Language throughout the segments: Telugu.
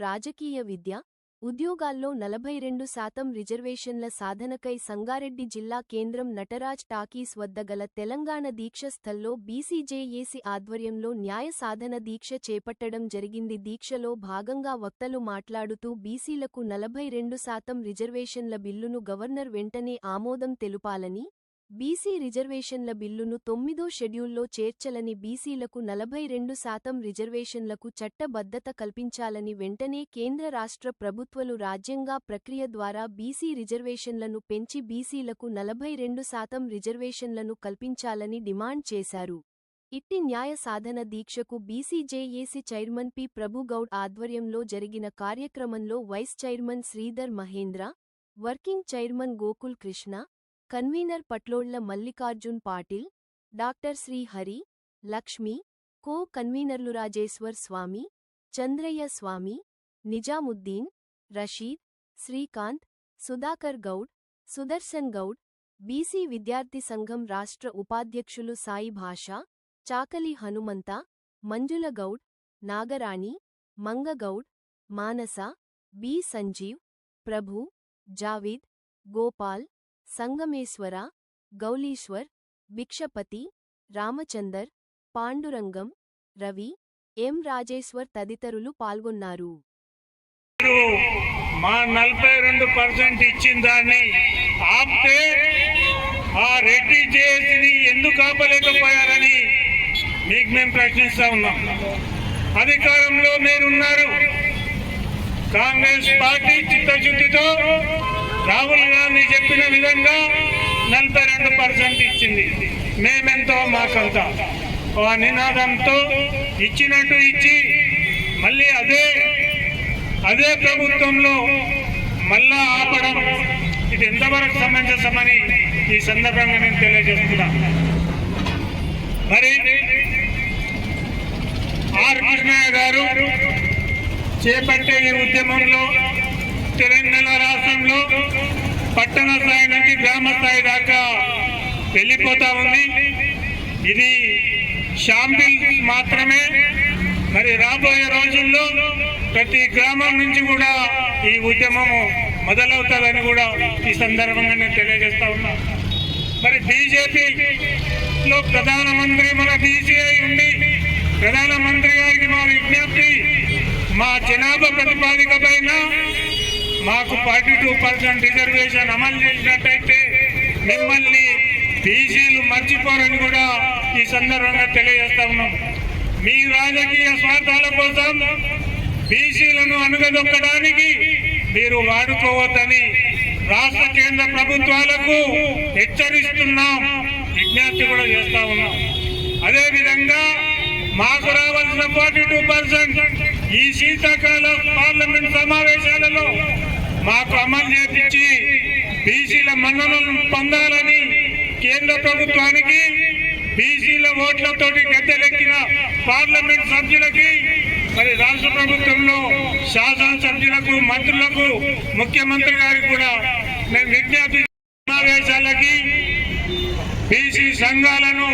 రాజకీయ విద్య ఉద్యోగాల్లో నలభై రెండు శాతం రిజర్వేషన్ల సాధనకై సంగారెడ్డి జిల్లా కేంద్రం నటరాజ్ టాకీస్ వద్ద గల తెలంగాణ దీక్ష స్థల్లో బీసీజేఏసీ ఆధ్వర్యంలో న్యాయ సాధన దీక్ష చేపట్టడం జరిగింది. దీక్షలో భాగంగా వక్తలు మాట్లాడుతూ బీసీలకు నలభై రెండు శాతం రిజర్వేషన్ల బిల్లును గవర్నర్ వెంటనే ఆమోదం తెలుపాలని బీసీ రిజర్వేషన్ల బిల్లును తొమ్మిదో షెడ్యూల్లో చేర్చలని బీసీలకు నలభై రెండు శాతం రిజర్వేషన్లకు చట్టబద్ధత కల్పించాలని వెంటనే కేంద్ర రాష్ట్ర ప్రభుత్వలు రాజ్యాంగ ప్రక్రియ ద్వారా బీసీ రిజర్వేషన్లను పెంచి బీసీలకు నలభై రెండు శాతం రిజర్వేషన్లను కల్పించాలని డిమాండ్ చేశారు. ఇట్టి న్యాయ సాధన దీక్షకు బీసీజేఏసీ చైర్మన్ పి. ప్రభుగౌడ్ ఆధ్వర్యంలో జరిగిన కార్యక్రమంలో vice chairman Sridhar Mahendra working chairman Gokul Krishna convener Patlolla Mallikarjun Patil doctor Srihari Lakshmi co కన్వీనర్లు రాజేశ్వర్ స్వామి చంద్రయ్య స్వామి నిజాముద్దీన్ రషీద్ శ్రీకాంత్ సుధాకర్ గౌడ్ సుదర్శన్ గౌడ్ బీసీ విద్యార్థి సంఘం రాష్ట్ర ఉపాధ్యక్షులు సాయి భాష చాకలి హనుమంత మంజుల గౌడ్ నాగరాణి మంగగౌడ్ మానస బి. సంజీవ్ ప్రభు జావీద్ గోపాల్ సంగమేశ్వర గౌలీశ్వర్ భిక్షపతి రామచందర్ పాండురంగం రవి ఎం రాజేశ్వర్ తదితరులు పాల్గొన్నారు. మా నలభై రెండు పర్సెంట్ ఇచ్చిన దాన్ని ఆపితే ఆ రెడ్డి చేసి ఎందుకు ఆపలేకపోయారని మీకు మేము ప్రశ్నిస్తా ఉన్నాం. అధికారంలో మీరున్నారు. కాంగ్రెస్ పార్టీ చిత్తశుద్ధితో రాహుల్ గాంధీ చెప్పిన విధంగా నలభై రెండు పర్సెంట్ ఇచ్చింది. మేమెంతో మాకంత. ఆ నినాదంతో ఇచ్చినట్టు ఇచ్చి మళ్ళీ అదే అదే ప్రభుత్వంలో మళ్ళా ఆపడం ఇది ఎంతవరకు సమంజసమని ఈ సందర్భంగా నేను తెలియజేస్తున్నా. మరి ఆర్ కృష్ణయ్య గారు చేపట్టే ఈ ఉద్యమంలో తెలంగాణ రాష్ట్రంలో పట్టణ స్థాయి నుంచి గ్రామ స్థాయి దాకా వెళ్ళిపోతా ఉంది. ఇది షాంపిల్ మాత్రమే. మరి రాబోయే రోజుల్లో ప్రతి గ్రామం నుంచి కూడా ఈ ఉద్యమము మొదలవుతుందని కూడా ఈ సందర్భంగా నేను తెలియజేస్తా ఉన్నా. మరి బీజేపీలో ప్రధానమంత్రి మన బీసీఐ ఉండి ప్రధానమంత్రి గారికి మా విజ్ఞప్తి మా జనాభా ప్రతిపాదిక పైన మాకు ఫార్టీ టూ పర్సెంట్ రిజర్వేషన్ అమలు చేసినట్టయితే మిమ్మల్ని బీసీలు మర్చిపోరని కూడా ఈ సందర్భంగా తెలియజేస్తా ఉన్నాం. మీ రాజకీయ స్వార్థాల కోసం బీసీలను అణగదొక్కడానికి మీరు వాడుకోవద్దని రాష్ట్ర కేంద్ర ప్రభుత్వాలకు హెచ్చరిస్తున్నాం. విజ్ఞప్తి కూడా చేస్తా ఉన్నాం. అదేవిధంగా మాకు రావాల్సిన ఫార్టీ టూ పర్సెంట్ ఈ శీతాకాల పార్లమెంట్ సమావేశాలలో మాకు అమలు చేపించి బీసీల మన్ననలను పొందాలని కేంద్ర ప్రభుత్వానికి బీసీల ఓట్లతోటి గద్దెలెక్కిన పార్లమెంట్ సభ్యులకి మరి రాష్ట్ర ప్రభుత్వంలో శాసనసభ్యులకు మంత్రులకు ముఖ్యమంత్రి గారికి కూడా మేము విజ్ఞప్తి సమావేశాలకి బీసీ సంఘాలను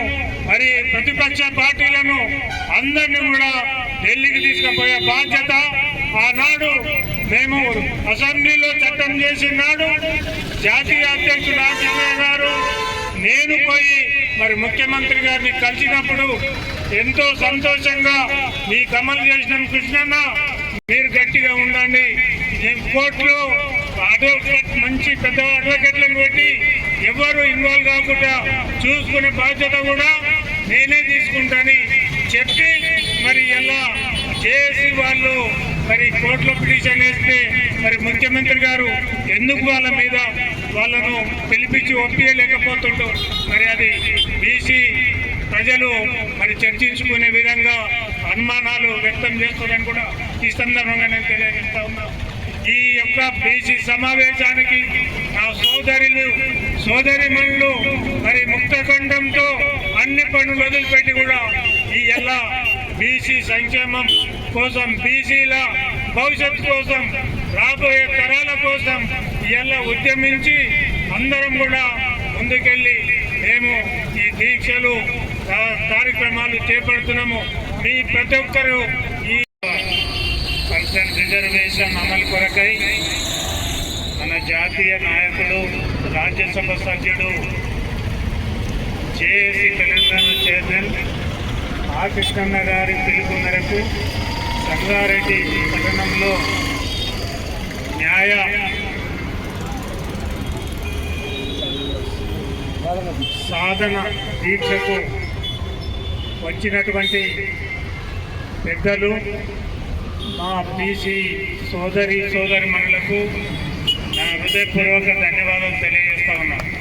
మరి ప్రతిపక్ష పార్టీలను అందరినీ కూడా ఢిల్లీకి తీసుకుపోయే బాధ్యత ఆనాడు మేము అసెంబ్లీలో చట్టం చేసిన నాడు జాతీయ అధ్యక్షుడు రాజకీయ గారు నేను పోయి మరి ముఖ్యమంత్రి గారిని కలిసినప్పుడు ఎంతో సంతోషంగా మీ కమల్ చేసిన కృష్ణన్న మీరు గట్టిగా ఉండండి. కోర్టులో అడ్వకేట్ మంచి పెద్ద అడ్వకేట్లను పెట్టి ఎవరు ఇన్వాల్వ్ కాకుండా చూసుకునే బాధ్యత కూడా నేనే తీసుకుంటానని చెప్పి మరి ఎలా చేసి వాళ్ళు మరి కోర్టులో పిటిషన్ వేస్తే మరి ముఖ్యమంత్రి గారు ఎందుకు వాళ్ళ మీద వాళ్ళను పిలిపించి ఒప్పియలేకపోతుండో మరి అది బీసీ ప్రజలు మరి చర్చించుకునే విధంగా అనుమానాలు వ్యక్తం చేస్తుందని కూడా ఈ సందర్భంగా నేను తెలియజేస్తా ఉన్నా. ఈ యొక్క బీసీ సమావేశానికి నా సోదరులు సోదరిమణులు మరి ముక్తఖండంతో అన్ని పనులు వదిలిపెట్టి కూడా ఈ ఎలా బీసీ సంక్షేమం కోసం బీసీల భవిష్యత్తు కోసం రాబోయే తరాల కోసం ఇలా ఉద్యమించి అందరం కూడా ముందుకెళ్ళి మేము ఈ దీక్షలు కార్యక్రమాలు చేపడుతున్నాము. మీ ప్రతి ఒక్కరూ ఈ పర్సెంట్ రిజర్వేషన్ అమలు కొరకై మన జాతీయ నాయకుడు రాజ్యసభ సభ్యుడు జేఏసీ తెలంగాణ చైర్మన్ ఆ కృష్ణన్న గారి పిలుపు మేరకు సంగారెడ్డి పట్టణంలో న్యాయ సాధన దీక్షకు వచ్చినటువంటి పెద్దలు మా బీసీ సోదరి సోదరి మనులకు నా హృదయపూర్వక ధన్యవాదాలు తెలియజేస్తా ఉన్నాను.